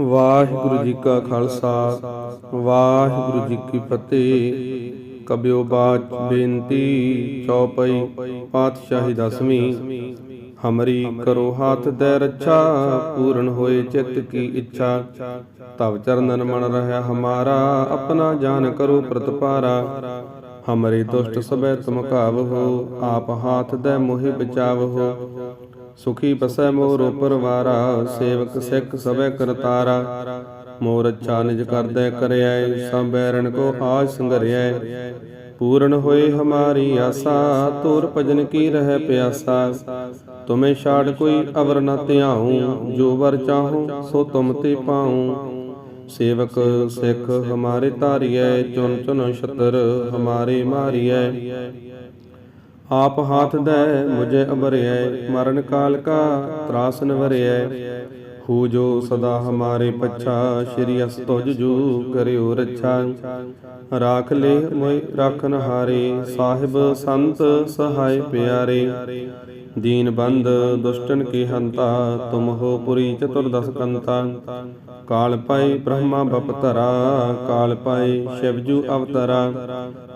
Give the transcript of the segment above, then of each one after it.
ਵਾਹਿਗੁਰੂ ਜੀ ਕਾ ਖਾਲਸਾ, ਵਾਹਿਗੁਰੂ ਜੀ ਕੀ ਫਤਿਹ। ਕਬਿਓ ਬਾਚ ਬੇਨਤੀ, ਚੌਪਈ ਪਾਤਸ਼ਾਹੀ ਦਸਵੀਂ। ਹਮਰੀ ਕਰੋ ਹਾਥ ਦੇ ਰੱਛਾ, ਪੂਰਨ ਹੋਏ ਚਿੱਤ ਕੀ ਇੱਛਾ। ਤਵ ਚਰਨਨ ਮਨ ਰਹਿ ਹਮਾਰਾ, ਆਪਣਾ ਜਾਨ ਕਰੋ ਪ੍ਰਤਪਾਰਾ। ਹਮਰੇ ਦੁਸ਼ਟ ਸਭੈ ਤੁਮ ਕਾਵ ਹੋ ਆਪ ਹਾਥ ਦੇ ਮੋਹਿ ਬਚਾਵ ਹੋ ਸੁਖੀ ਬਸੈ ਮੋਰ ਪਰਵਾਰਾ, ਸੇਵਕ ਸਿੱਖ ਸਭੈ ਕਰਤਾਰਾ। ਮੋਰ ਅੱਛਾ ਨਿਜ ਕਰਦੈ ਕਰਿਐ, ਸਭ ਬੈਰਨ ਕੋ ਆਜ ਸੰਗਰਿਐ। ਪੂਰਨ ਹੋਏ ਹਮਾਰੀ ਆਸਾ, ਤੋਰ ਭਜਨ ਕੀ ਰਹਿ ਪਿਆਸਾ। ਤੁਮੇ ਛਾੜ ਕੋਈ ਅਵਰ ਨ ਧਿਆਉ, ਜੋ ਵਰ ਚਾਹੋ ਸੋ ਤੁਮ ਤੇ ਪਾਉ। ਸੇਵਕ ਸਿੱਖ ਹਮਾਰੇ ਧਾਰੀਐ ਚੁਨ ਚੁਨ ਛਤਰ ਹਮਾਰੇ ਮਾਰੀਐ। ਆਪ ਹਾਥ ਦੈ ਮੁਝੇ ਅਬਰਿਐ ਮਰਨ ਕਾਲ ਕਾ ਤਰਾਸ ਨਵਰਿਐ ਹੂ ਜੋ ਸਦਾ ਹਮਾਰੇ ਪੱਛਾ, ਸ਼੍ਰੀ ਅਸ ਜੂ ਕਰਿਓ ਰੱਛਾ। ਰਾਖ ਲੈ ਮੋਇ ਰਾਖਨ ਹਾਰੇ, ਸਾਹਿਬ ਸੰਤ ਸਹਾਇ ਪਿਆਰੇ। ਦੀਨ ਬੰਦ ਦੁਸ਼ਟਨ ਕੀ ਹੰਤਾ, ਤੁਮ ਹੋ ਪੁਰੀ ਚਤੁਰਦਸ ਕੰਤਾ। ਕਾਲ ਪਾਈ ਬ੍ਰਹਮਾ ਬਪਤਰਾ ਕਾਲ ਪਾਈ ਸ਼ਿਵਜੂ ਅਵਤਰਾ।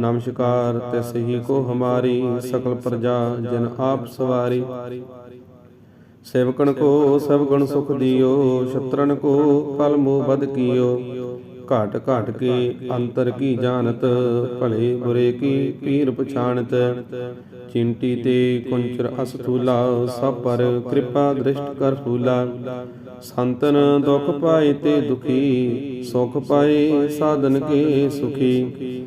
ਨਮਸਕਾਰ ਤਿਸ ਹੀ ਕੋ ਹਮਾਰੀ ਸਕਲ ਪ੍ਰਜਾ ਜਨ ਆਪ ਸਵਾਰੀ। ਸੇਵਕਣ ਕੋ ਸਭ ਗੁਣ ਸੁਖ ਦਿਓ, ਸ਼ਤਰਨ ਕੋ ਫਲ ਮੋਹ ਬਦ ਕੀਓ। ਘਾਟ ਘਾਟ ਕੇ ਅੰਤਰ ਕੀ ਜਾਣਤ, ਭਲੇ ਬੁਰੇ ਕੀ ਪੀਰ ਪਛਾਣਤ। ਚਿੰਟੀ ਤੇ ਕੁੰਚਰ ਅਸਥੂਲਾ, ਸਭ ਪਰ ਕਿਰਪਾ ਦ੍ਰਿਸ਼ਟ ਕਰ ਫੂਲਾ। ਸੰਤਨ ਦੁਖ ਪਾਏ ਤੇ ਦੁਖੀ, ਸੁਖ ਪਾਏ ਸਾਧਨ ਕੇ ਸੁਖੀ।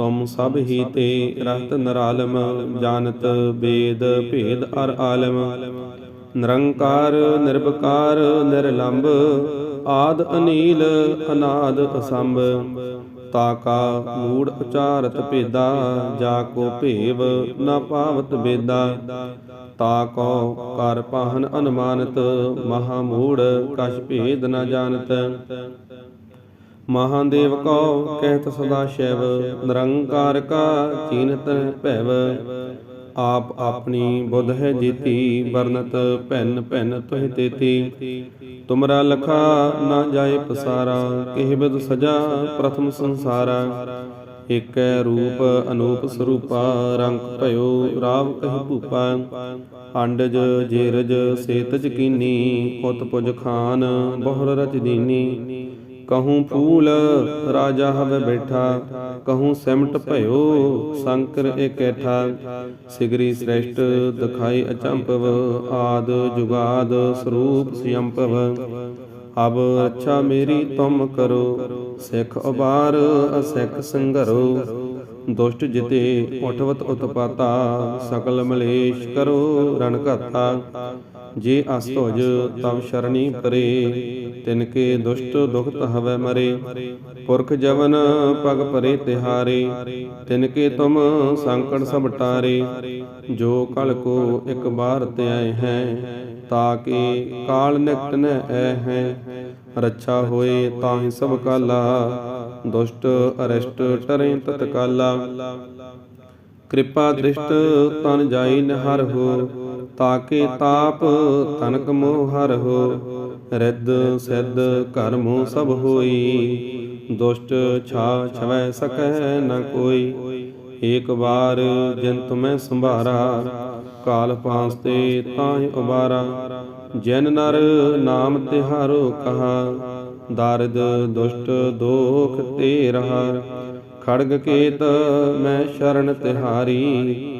ਤੁਮ ਸਭ ਹੀ ਤੇ ਰਹਤ ਨਰਾਲਮ, ਜਾਣਤ ਬੇਦ ਭੇਦ ਅਰ ਆਲਮ। ਨਿਰੰਕਾਰ ਨਿਰਭਕਾਰ ਨਿਰਲੰਭ ਆਦ ਅਨੀਲ, ਅਨਾਦ ਅਸੰਭ। ਤਾ ਕਾ ਮੂੜ ਉਚਾਰਤ ਭੇਦਾ, ਜਾ ਕੋ ਭੇਵ ਨ ਪਾਵਤ ਬੇਦਾ ਤਾ ਕੋ ਕਰ ਪਾਹਨ ਅਨੁਮਾਨਤ, ਮਹਾ ਮੂੜ ਕਛ ਭੇਦ ਨਾ ਜਾਣਤ। ਮਹਾਦੇਵ ਕੋ ਕਹਿਤ ਸਦਾ ਸ਼ਿਵ ਨਿਰੰਕਾਰ ਕਾ ਚੀਨਤ ਭੈਵ। ਆਪ ਆਪਣੀ ਬੁੱਧ ਹੈ ਜੀਤੀ ਵਰਨਤ ਭੈਨ ਭੈਨ ਤੁਹ ਤੇਤੀ। ਤੁਮਰਾ ਲਖਾ ਨਾ ਜਾਏ ਪਸਾਰਾ ਕਿਹ ਬਿਦ ਸਜਾ ਪ੍ਰਥਮ ਸੰਸਾਰਾ। ਏਕੈ ਰੂਪ ਅਨੂਪ ਸਰੂਪਾ ਰੰਗ ਭਇਓ ਰਾਵ ਕਹਿ ਭੂਪਾ। ਅੰਡਜ ਜੇਰਜ ਸੇਤਜ ਕੀਨੀ ਉਤ ਪੁਜ ਖਾਨ ਬਹੁਰ ਰਚ ਦੀਨੀ। ਕਹੂੰ ਫੂਲ, ਰਾਜਾ ਹਵੇ ਬੈਠਾ। ਕਹੂੰ ਸਿਮਟ ਭਇਓ, ਸ਼ੰਕਰ ਇਕੈਠਾ ਸਿਗਰੀ ਸ੍ਰੇਸ਼ਟ ਦਿਖਾਈ ਅਚੰਪਵ ਆਦ ਜੁਗਾਦ ਸਰੂਪ ਸਿਯੰਪਵ। ਅਬ ਰੱਛਾ ਮੇਰੀ ਤੁਮ ਕਰੋ, ਸਿੱਖ ਉਬਾਰ ਅਸਿੱਖ ਸੰਗਰੋ ਦੁਸ਼ਟ ਜਿਤੇ ਉਠਵਤ ਉਤਪਾਤਾ, ਸਕਲ ਮਲੇਸ਼ ਕਰੋ ਰਣ ਘਾਤਾ। ਜੇ ਅਸਤੁਜ, ਤਵ ਸ਼ਰਣੀ ਪਰੇ। ਤਿਨ ਕੇ ਦੁਸ਼ਟ ਦੁਖਤ ਹਵੈ ਮਰੇ। ਪੁਰਖ ਜਵਨ ਪਗ ਪਰੇ ਤਿਹਾਰੇ। ਤਿਨ ਕੇ ਤੁਮ ਸੰਕਟ ਸਭ ਟਾਰੇ। ਜੋ ਕਲ ਕੋ ਇੱਕ ਬਾਰ ਧਿਆਏ ਹੈ ਤਾਕੇ ਕਾਲ ਨਿਕਟ ਨ ਐ ਹੈ। ਰੱਛਾ ਹੋਏ ਤਾਹੀ ਸਭ ਕਾਲਾ, ਦੁਸ਼ਟ ਅਰਿਸ਼ਟ ਟਰੇ ਤਤਕਾਲਾ। ਕਿਰਪਾ ਦ੍ਰਿਸ਼ਟ ਤਨ ਜਾਈ ਨਹਰ ਹੋ ਤਾਕੇ ਤਾਪ ਤਨਕ ਮੋਹ ਹਰ ਹੋ, ਰਿੱਧ ਸਿੱਧ ਘਰ ਸਭ ਹੋਈ। ਦੁਸ਼ਟ ਛਾ ਛਵੈ ਸਕੈ ਨ ਕੋਈ। ਏਕ ਵਾਰ ਜਿਨ ਤੁਮੈ ਸੰਭਾਰਾ, ਕਾਲ ਪਾਸ ਤੇ ਤਾਹਿ ਉਬਾਰਾ। ਜਿਨ ਨਰ ਨਾਮ ਤਿਹਾਰੋ ਕਹਾ, ਦਾਰਦ ਦੁਸ਼ਟ ਦੋਖ ਤੇ ਰਹਾ। ਖੜਗ ਕੇਤ ਮੈਂ ਸ਼ਰਨ ਤਿਹਾਰੀ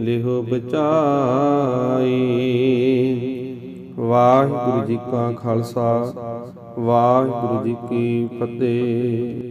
ਲਿਹੁ ਬਚਾਈ। ਵਾਹਿਗੁਰੂ ਜੀ ਕਾ ਖਾਲਸਾ ਵਾਹਿਗੁਰੂ ਜੀ ਕੀ ਫਤਿਹ।